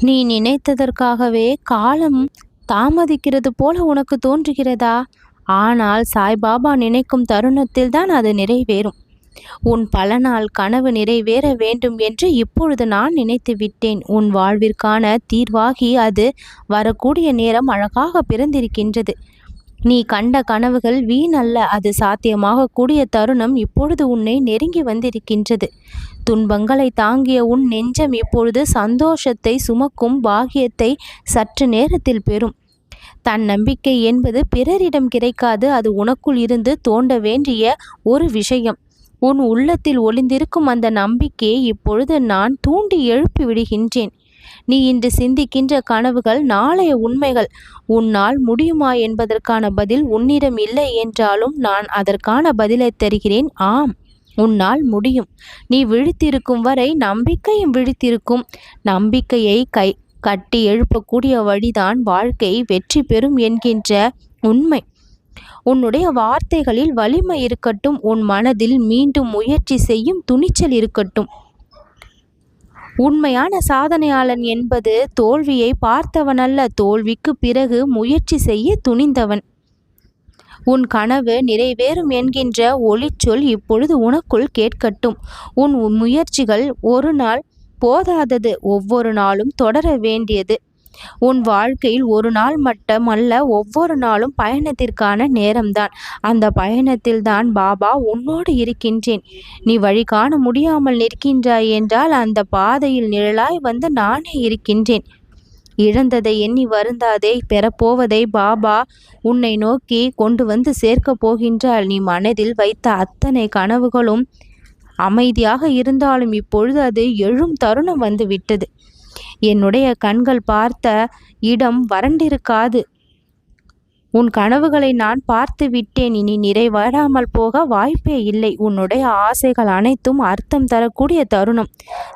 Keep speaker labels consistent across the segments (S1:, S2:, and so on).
S1: நீ நினைத்ததற்காகவே காலம் தாமதிக்கிறது போல உனக்கு தோன்றுகிறதா? ஆனால் சாய்பாபா நினைக்கும் தருணத்தில் தான் அது நிறைவேறும். உன் பல நாள் கனவு நிறைவேற வேண்டும் என்று இப்பொழுது நான் நினைத்து விட்டேன். உன் வாழ்விற்கான தீர்வாகி அது வரக்கூடிய நேரம் அழகாக பிறந்திருக்கின்றது. நீ கண்ட கனவுகள் வீணல்ல அது சாத்தியமாக கூடிய தருணம் இப்பொழுது உன்னை நெருங்கி வந்திருக்கின்றது. துன்பங்களை தாங்கிய உன் நெஞ்சம் இப்பொழுது சந்தோஷத்தை சுமக்கும் பாகியத்தை சற்று நேரத்தில் பெறும். தன் நம்பிக்கை என்பது பிறரிடம் கிடைக்காது. அது உனக்குள் இருந்து தோண்ட வேண்டிய ஒரு விஷயம். உன் உள்ளத்தில் ஒளிந்திருக்கும் அந்த நம்பிக்கையை இப்பொழுது நான் தூண்டி எழுப்பி விடுகின்றேன். நீ இன்று சிந்திக்கின்ற கனவுகள் நாளைய உண்மைகள் உன்னால் முடியுமா என்பதற்கான பதில் உன்னிடம் இல்லை என்றாலும் நான் அதற்கான பதிலை தருகிறேன். ஆம் உன்னால் முடியும். நீ விழித்திருக்கும் வரை நம்பிக்கையும் விழித்திருக்கும். நம்பிக்கையை கை கட்டி எழுப்பக்கூடிய வழிதான் வாழ்க்கை. வெற்றி பெறும் என்கின்ற உண்மை. உன்னுடைய வார்த்தைகளில் வலிமை இருக்கட்டும். உன் மனதில் மீண்டும் முயற்சி செய்யும் துணிச்சல் இருக்கட்டும். உண்மையான சாதனையாளன் என்பது தோல்வியை பார்த்தவனல்ல தோல்விக்கு பிறகு முயற்சி செய்ய துணிந்தவன். உன் கனவு நிறைவேறும் என்கின்ற ஒளிச்சொல் இப்பொழுது உனக்குள் கேட்கட்டும். உன் முயற்சிகள் ஒரு நாள் போதாதது ஒவ்வொரு நாளும் தொடர வேண்டியது. உன் வாழ்க்கையில் ஒரு நாள் மட்டுமல்ல ஒவ்வொரு நாளும் பயணத்திற்கான நேரம்தான். அந்த பயணத்தில் தான் பாபா உன்னோடு இருக்கின்றேன். நீ வழி காண முடியாமல் நிற்கின்றாய் என்றால் அந்த பாதையில் நிழலாய் வந்து நானே இருக்கின்றேன். இழந்ததை எண்ணி வருந்தாதே பெறப்போவதை பாபா உன்னை நோக்கி கொண்டு வந்து சேர்க்கப் போகின்றால் நீ மனதில் வைத்த அத்தனை கனவுகளும் அமைதியாக இருந்தாலும் இப்பொழுது அது எழும் தருணம் வந்து விட்டது. என்னுடைய கண்கள் பார்த்த இடம் வறண்டிருக்காது. உன் கனவுகளை நான் பார்த்து விட்டேன் இனி நிறைவேறாமல் போக வாய்ப்பே இல்லை. உன்னுடைய ஆசைகள் அனைத்தும் அர்த்தம் தரக்கூடிய தருணம்.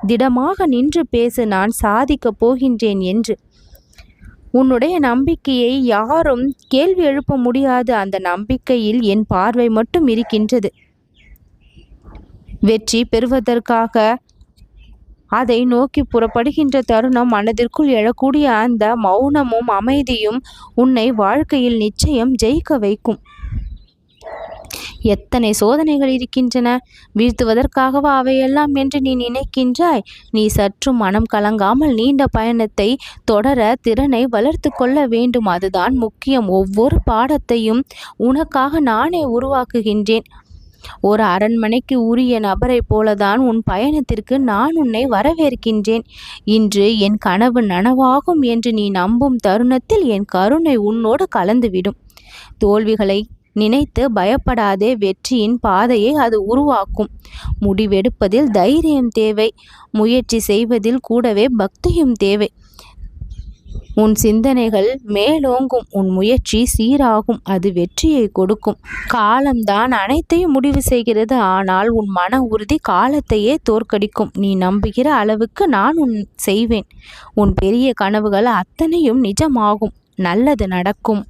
S1: திடமாக நின்று பேசு. நான் சாதிக்கப் போகின்றேன் என்று. உன்னுடைய நம்பிக்கையை யாரும் கேள்வி எழுப்ப முடியாது. அந்த நம்பிக்கையில் என் பார்வை மட்டும் இருக்கின்றது. வெற்றி பெறுவதற்காக அதை நோக்கி புறப்படுகின்ற தருணம் மனதிற்குள் எழக்கூடிய அந்த மௌனமும் அமைதியும் உன்னை வாழ்க்கையில் நிச்சயம் ஜெயிக்க வைக்கும். எத்தனை சோதனைகள் இருக்கின்றன. வீழ்த்துவதற்காகவா அவையெல்லாம் என்று நீ நினைக்கின்றாய். நீ சற்றும் மனம் கலங்காமல் நீண்ட பயணத்தை தொடர திறனை வளர்த்து கொள்ள வேண்டும். அதுதான் முக்கியம். ஒவ்வொரு பாடத்தையும் உனக்காக நானே உருவாக்குகின்றேன். ஒரு அரண்மனைக்கு உரிய நபரைப் போலதான் உன் பயணத்திற்கு நான் உன்னை வரவேற்கின்றேன். இன்று என் கனவு நனவாகும் என்று நீ நம்பும் தருணத்தில் என் கருணை உன்னோடு கலந்துவிடும். தோல்விகளை நினைத்து பயப்படாதே வெற்றியின் பாதையை அது உருவாக்கும். முடிவெடுப்பதில் தைரியம் தேவை முயற்சி செய்வதில் கூடவே பக்தியும் தேவை. உன் சிந்தனைகள் மேலோங்கும் உன் முயற்சி சீராகும் அது வெற்றியை கொடுக்கும். காலம்தான் அனைத்தையும் முடிவு செய்கிறது ஆனால் உன் மன உறுதி காலத்தையே தோற்கடிக்கும். நீ நம்புகிற அளவுக்கு நான் உன் செய்வேன். உன் பெரிய கனவுகள் அத்தனையும் நிஜமாகும். நல்லது நடக்கும்.